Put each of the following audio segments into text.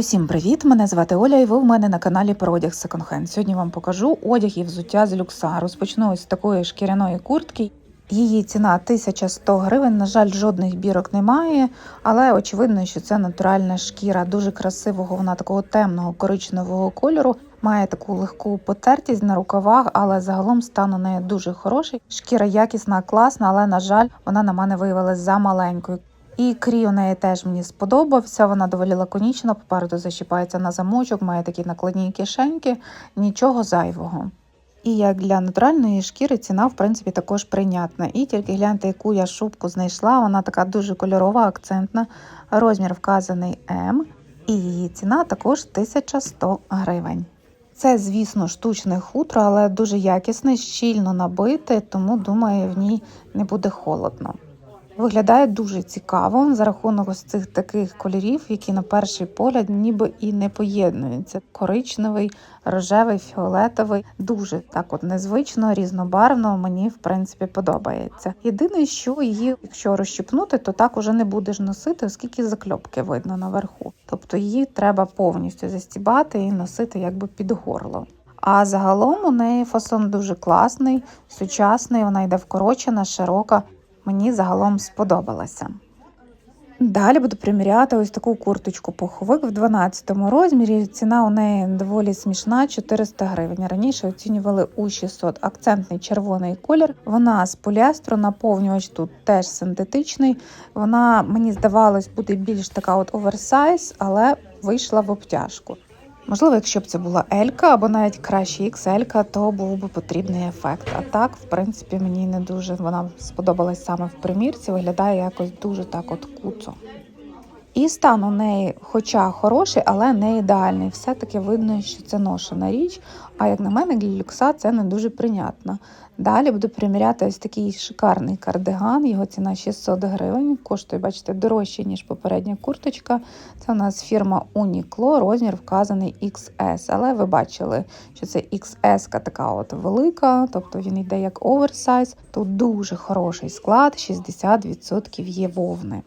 Усім привіт! Мене звати Оля, і ви в мене на каналі про одяг Hand. Сьогодні вам покажу одяг і взуття з люкса. Розпочну ось з такої шкіряної куртки. Її ціна 1100 гривень. На жаль, жодних бірок немає, але очевидно, що це натуральна шкіра дуже красивого. Вона такого темного коричневого кольору. Має таку легку потертість на рукавах, але загалом стан у неї дуже хороший. Шкіра якісна, класна, але на жаль, вона на мене виявилась за маленькою. І крій у неї теж мені сподобався. Вона доволі лаконічна, попереду зачіпається на замочок, має такі накладні кишеньки, нічого зайвого. І як для натуральної шкіри ціна, в принципі, також прийнятна. І тільки гляньте, яку я шубку знайшла. Вона така дуже кольорова, акцентна. Розмір вказаний М, і її ціна також 1100 гривень. Це, звісно, штучне хутро, але дуже якісне, щільно набите, тому думаю, в ній не буде холодно. Виглядає дуже цікаво за рахунок ось цих таких кольорів, які на перший погляд ніби і не поєднуються. Коричневий, рожевий, фіолетовий. Дуже так от незвично, різнобарвно. Мені в принципі подобається. Єдине, що її, якщо розщипнути, то так уже не будеш носити, оскільки закльопки видно наверху. Тобто її треба повністю застібати і носити якби під горло. А загалом у неї фасон дуже класний, сучасний. Вона йде вкорочена, широка мені загалом сподобалася. Далі буду приміряти ось таку курточку пуховик в 12 розмірі. Ціна у неї доволі смішна 400 гривень. Раніше оцінювали у 600 акцентний червоний колір. Вона з поліестру, наповнювач тут теж синтетичний. Вона мені здавалось буде більш така от оверсайз, але вийшла в обтяжку. Можливо, якщо б це була Елька або навіть краще XL, то був би потрібний ефект. А так, в принципі, мені не дуже вона сподобалась саме в примірці, виглядає якось дуже так от куцо. І стан у неї, хоча хороший, але не ідеальний. Все-таки видно, що це ношена річ. А як на мене, для люкса це не дуже прийнятно. Далі буду приміряти ось такий шикарний кардиган. Його ціна 600 гривень. Коштує, бачите, дорожче, ніж попередня курточка. Це у нас фірма Uniqlo, розмір вказаний XS. Але ви бачили, що це XS така от велика, тобто він йде як оверсайз. Тут дуже хороший склад, 60% є вовни.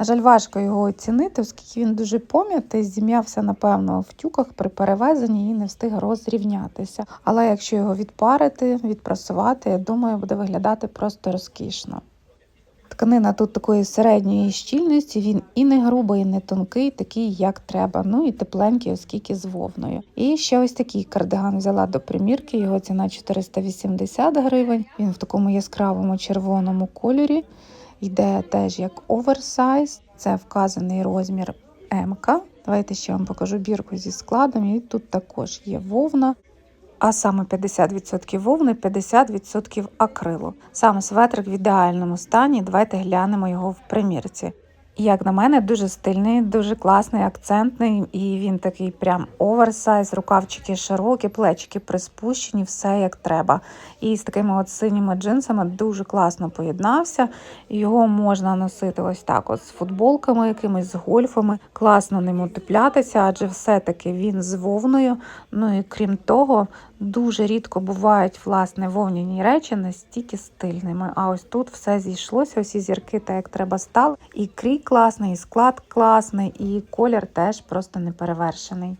На жаль, важко його оцінити, оскільки він дуже пом'ятий, зім'явся, напевно, в тюках при перевезенні і не встиг розрівнятися. Але якщо його відпарити, відпрасувати, я думаю, буде виглядати просто розкішно. Тканина тут такої середньої щільності, він і не грубий, і не тонкий, такий, як треба. Ну і тепленький, оскільки з вовною. І ще ось такий кардиган взяла до примірки, його ціна 480 гривень. Він в такому яскравому червоному кольорі йде теж як оверсайз, це вказаний розмір М. Давайте ще вам покажу бірку зі складом. І тут також є вовна, а саме 50% вовни, 50% акрилу. Саме светрик в ідеальному стані. Давайте глянемо його в примірці. Як на мене, дуже стильний, дуже класний, акцентний, і він такий прям оверсайз, рукавчики широкі, плечики приспущені, все як треба. І з такими от синіми джинсами дуже класно поєднався. Його можна носити ось так: от з футболками, якимись з гольфами. Класно ним утеплятися, адже все-таки він з вовною. Ну і крім того, дуже рідко бувають власне вовняні речі настільки стильними. А ось тут все зійшлося, усі зірки так як треба стали. І крій класний, і склад класний, і колір теж просто неперевершений.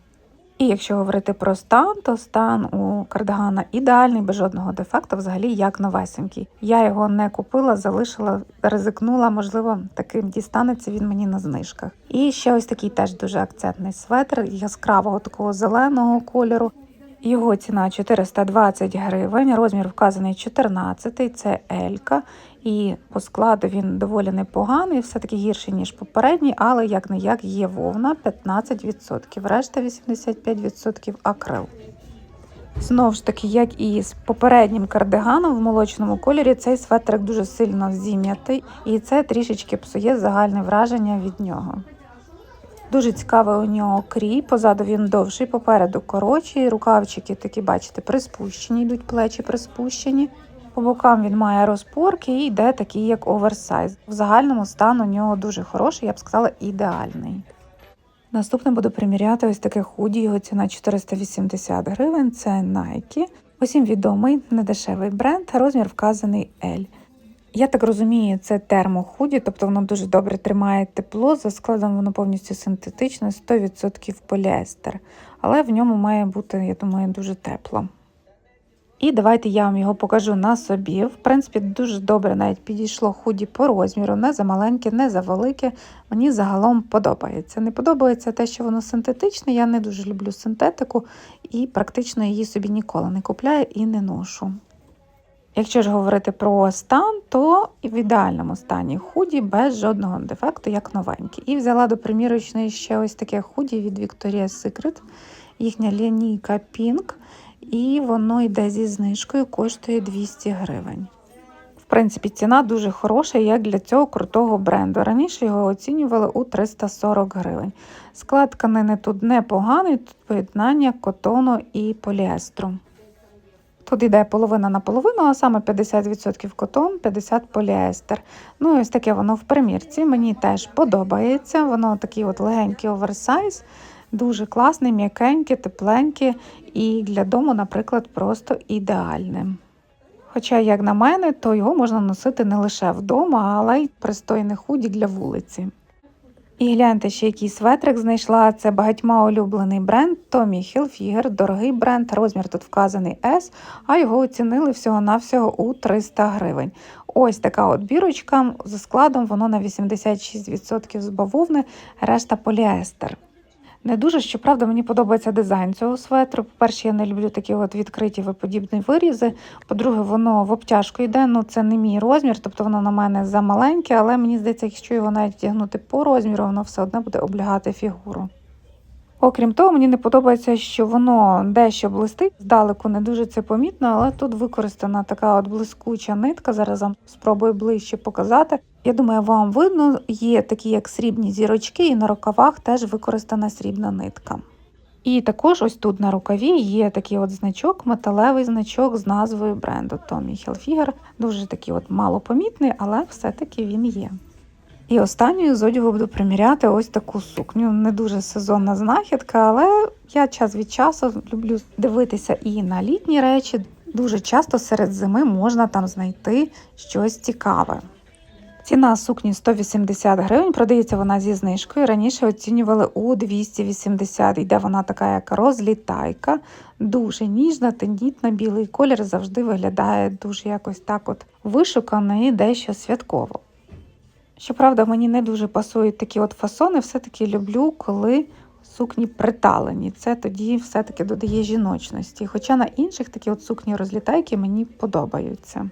І якщо говорити про стан, то стан у кардигана ідеальний, без жодного дефекту, взагалі як новесенький. Я його не купила, залишила, ризикнула, можливо, таким дістанеться він мені на знижках. І ще ось такий теж дуже акцентний светр, яскравого такого зеленого кольору. Його ціна 420 гривень, розмір вказаний 14, це Елька. І по складу він доволі непоганий, все-таки гірший, ніж попередній, але як не як є вовна 15%, решта 85% акрил. Знову ж таки, як і з попереднім кардиганом в молочному кольорі, цей светрик дуже сильно зім'ятий, і це трішечки псує загальне враження від нього. Дуже цікавий у нього крій, позаду він довший, попереду коротший, рукавчики такі, бачите, приспущені, йдуть плечі приспущені. По бокам він має розпорки і йде такий, як оверсайз. В загальному стан у нього дуже хороший, я б сказала, ідеальний. Наступне буду приміряти ось таке худі, його ціна 480 гривень. Це Nike. Усім відомий недешевий бренд, розмір вказаний L. Я так розумію, це термохуді, тобто воно дуже добре тримає тепло. За складом воно повністю синтетичне, 100% поліестер. Але в ньому має бути, я думаю, дуже тепло. І давайте я вам його покажу на собі. В принципі, дуже добре навіть підійшло худі по розміру, не за маленьке, не за велике. Мені загалом подобається. Не подобається те, що воно синтетичне. Я не дуже люблю синтетику і практично її собі ніколи не купляю і не ношу. Якщо ж говорити про стан, то в ідеальному стані худі без жодного дефекту, як новенькі. І взяла до примірочної ще ось таке худі від Victoria's Secret, їхня лінійка Pink, і воно йде зі знижкою, коштує 200 гривень. В принципі, ціна дуже хороша, як для цього крутого бренду. Раніше його оцінювали у 340 гривень. Склад тканини тут непоганий, тут поєднання котону і поліестру. Тут йде половина на половину, а саме 50% котон, 50% поліестер. Ну ось таке воно в примірці. Мені теж подобається. Воно такий от легенький оверсайз, дуже класний, м'якенький, тепленький і для дому, наприклад, просто ідеальним. Хоча, як на мене, то його можна носити не лише вдома, але й пристойний худі для вулиці. І гляньте, ще який светрик знайшла. Це багатьма улюблений бренд Tommy Hilfiger, дорогий бренд, розмір тут вказаний S, а його оцінили всього-навсього у 300 гривень. Ось така от бірочка, за складом воно на 86% з бавовни, решта поліестер. Не дуже, щоправда, мені подобається дизайн цього светру. По-перше, я не люблю такі от відкриті виподібні вирізи. По-друге, воно в обтяжку йде, ну це не мій розмір, тобто воно на мене замаленьке, але мені здається, якщо його навіть вдягнути по розміру, воно все одно буде облягати фігуру. Окрім того, мені не подобається, що воно дещо блистить. Здалеку не дуже це помітно, але тут використана така от блискуча нитка. Зараз спробую ближче показати. Я думаю, вам видно, є такі як срібні зірочки, і на рукавах теж використана срібна нитка. І також ось тут на рукаві є такий от значок, металевий значок з назвою бренду Tommy Hilfiger. Дуже такий от малопомітний, але все-таки він є. І останньою з одягу буду приміряти ось таку сукню. Не дуже сезонна знахідка, але я час від часу люблю дивитися і на літні речі. Дуже часто серед зими можна там знайти щось цікаве. Ціна сукні 180 гривень, продається вона зі знижкою. Раніше оцінювали у 280. Йде вона така, як розлітайка, дуже ніжна, тендітна, білий колір завжди виглядає дуже якось так от вишукано і дещо святково. Щоправда, мені не дуже пасують такі от фасони, все-таки люблю, коли сукні приталені. Це тоді все-таки додає жіночності. Хоча на інших такі от сукні розлітайки мені подобаються.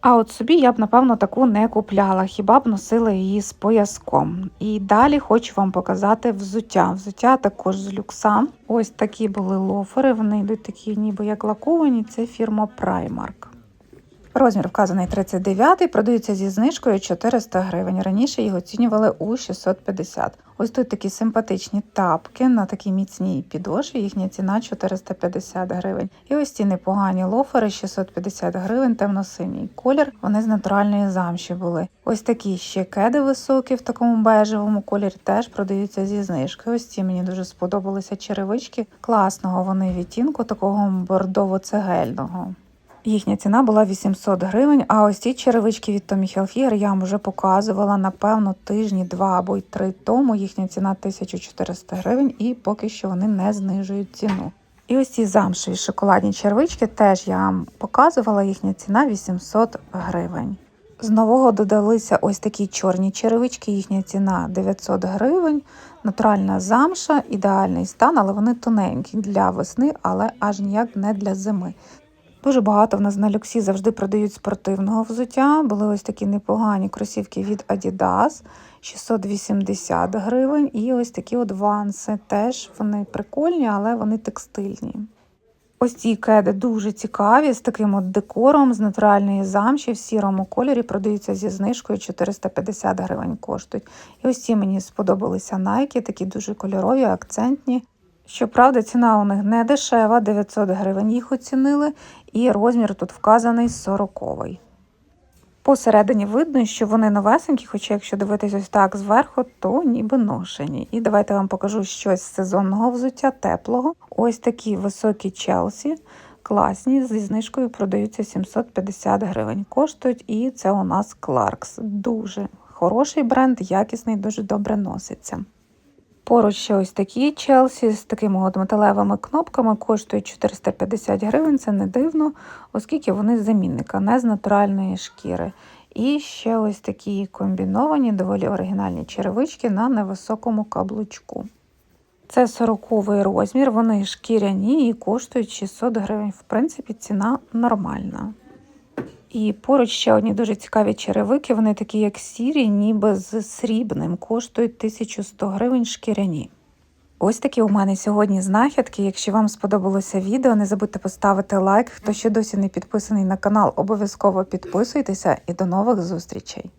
А от собі я б, напевно, таку не купляла, хіба б носила її з пояском. І далі хочу вам показати взуття. Взуття також з люкса. Ось такі були лофери, вони йдуть такі ніби як лаковані, це фірма Primark. Розмір вказаний 39, продаються зі знижкою 400 гривень. Раніше їх оцінювали у 650. Ось тут такі симпатичні тапки на такій міцній підошві. Їхня ціна 450 гривень. І ось ці непогані лофери 650 гривень, темно-синій колір. Вони з натуральної замші були. Ось такі ще кеди високі в такому бежевому кольорі теж продаються зі знижкою. Ось ці мені дуже сподобалися черевички. Класного вони відтінку, такого бордово-цегельного. Їхня ціна була 800 гривень, а ось ці черевички від Tommy Hilfiger я вам вже показувала, напевно, тижні два або й три тому. Їхня ціна 1400 гривень, і поки що вони не знижують ціну. І ось ці замшеві шоколадні червички теж я вам показувала, їхня ціна 800 гривень. З нового додалися ось такі чорні черевички, їхня ціна 900 гривень. Натуральна замша, ідеальний стан, але вони тоненькі для весни, але аж ніяк не для зими. Дуже багато в нас на люксі завжди продають спортивного взуття. Були ось такі непогані кросівки від Adidas 680 гривень. І ось такі от ванси. Теж вони прикольні, але вони текстильні. Ось ці кеди дуже цікаві, з таким от декором, з натуральної замші в сірому кольорі продаються зі знижкою 450 гривень коштують. І ось ці мені сподобалися Nike, такі дуже кольорові, акцентні. Щоправда, ціна у них не дешева, 900 гривень їх оцінили, і розмір тут вказаний 40-й. Посередині видно, що вони новесенькі, хоча якщо дивитись ось так зверху, то ніби ношені. І давайте вам покажу щось з сезонного взуття, теплого. Ось такі високі Челсі. Класні, зі знижкою продаються 750 гривень. Коштують, і це у нас Clarks. Дуже хороший бренд, якісний, дуже добре носиться. Поруч ще ось такі Челсі з такими от металевими кнопками коштують 450 гривень. Це не дивно, оскільки вони з замінника, не з натуральної шкіри. І ще ось такі комбіновані, доволі оригінальні черевички на невисокому каблучку. Це 40-й розмір, вони шкіряні і коштують 600 гривень. В принципі, ціна нормальна. І поруч ще одні дуже цікаві черевики. Вони такі, як сірі, ніби з срібним, коштують 1100 гривень шкіряні. Ось такі у мене сьогодні знахідки. Якщо вам сподобалося відео, не забудьте поставити лайк. Хто ще досі не підписаний на канал, обов'язково підписуйтеся і до нових зустрічей!